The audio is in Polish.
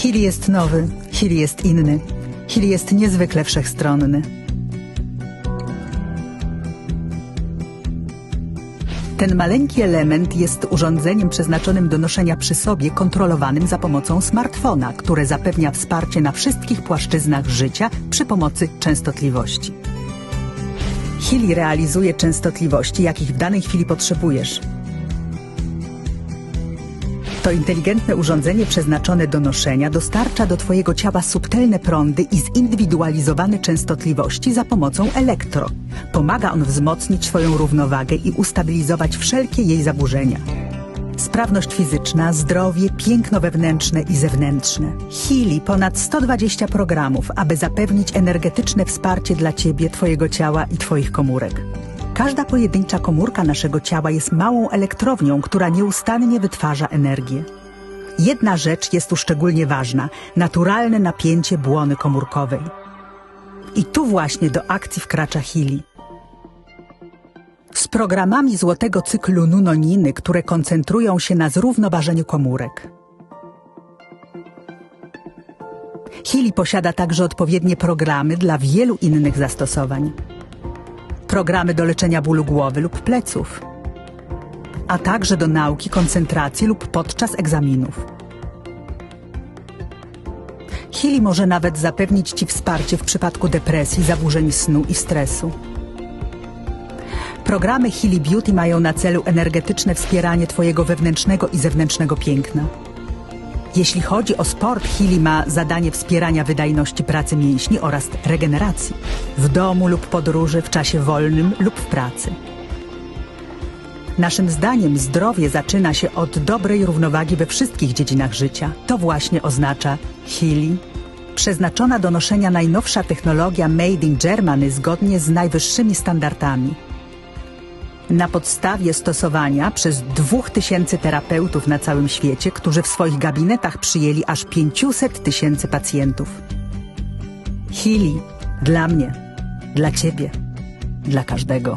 Chili jest nowy, Chili jest inny, Chili jest niezwykle wszechstronny. Ten maleńki element jest urządzeniem przeznaczonym do noszenia przy sobie, kontrolowanym za pomocą smartfona, które zapewnia wsparcie na wszystkich płaszczyznach życia przy pomocy częstotliwości. Chili realizuje częstotliwości, jakich w danej chwili potrzebujesz. To inteligentne urządzenie przeznaczone do noszenia dostarcza do Twojego ciała subtelne prądy i zindywidualizowane częstotliwości za pomocą elektro. Pomaga on wzmocnić Twoją równowagę i ustabilizować wszelkie jej zaburzenia. Sprawność fizyczna, zdrowie, piękno wewnętrzne i zewnętrzne. Chili ponad 120 programów, aby zapewnić energetyczne wsparcie dla Ciebie, Twojego ciała i Twoich komórek. Każda pojedyncza komórka naszego ciała jest małą elektrownią, która nieustannie wytwarza energię. Jedna rzecz jest tu szczególnie ważna naturalne napięcie błony komórkowej. I tu właśnie do akcji wkracza Chili. Z programami złotego cyklu Nunoniny, które koncentrują się na zrównoważeniu komórek. Chili posiada także odpowiednie programy dla wielu innych zastosowań programy do leczenia bólu głowy lub pleców, a także do nauki koncentracji lub podczas egzaminów. Chili może nawet zapewnić Ci wsparcie w przypadku depresji, zaburzeń snu i stresu. Programy Chili Beauty mają na celu energetyczne wspieranie Twojego wewnętrznego i zewnętrznego piękna. Jeśli chodzi o sport, Chili ma zadanie wspierania wydajności pracy mięśni oraz regeneracji w domu lub podróży, w czasie wolnym lub w pracy. Naszym zdaniem zdrowie zaczyna się od dobrej równowagi we wszystkich dziedzinach życia. To właśnie oznacza Chili. Przeznaczona do noszenia najnowsza technologia Made in Germany zgodnie z najwyższymi standardami na podstawie stosowania przez 2000 terapeutów na całym świecie, którzy w swoich gabinetach przyjęli aż 500 tysięcy pacjentów. Chili dla mnie, dla ciebie, dla każdego.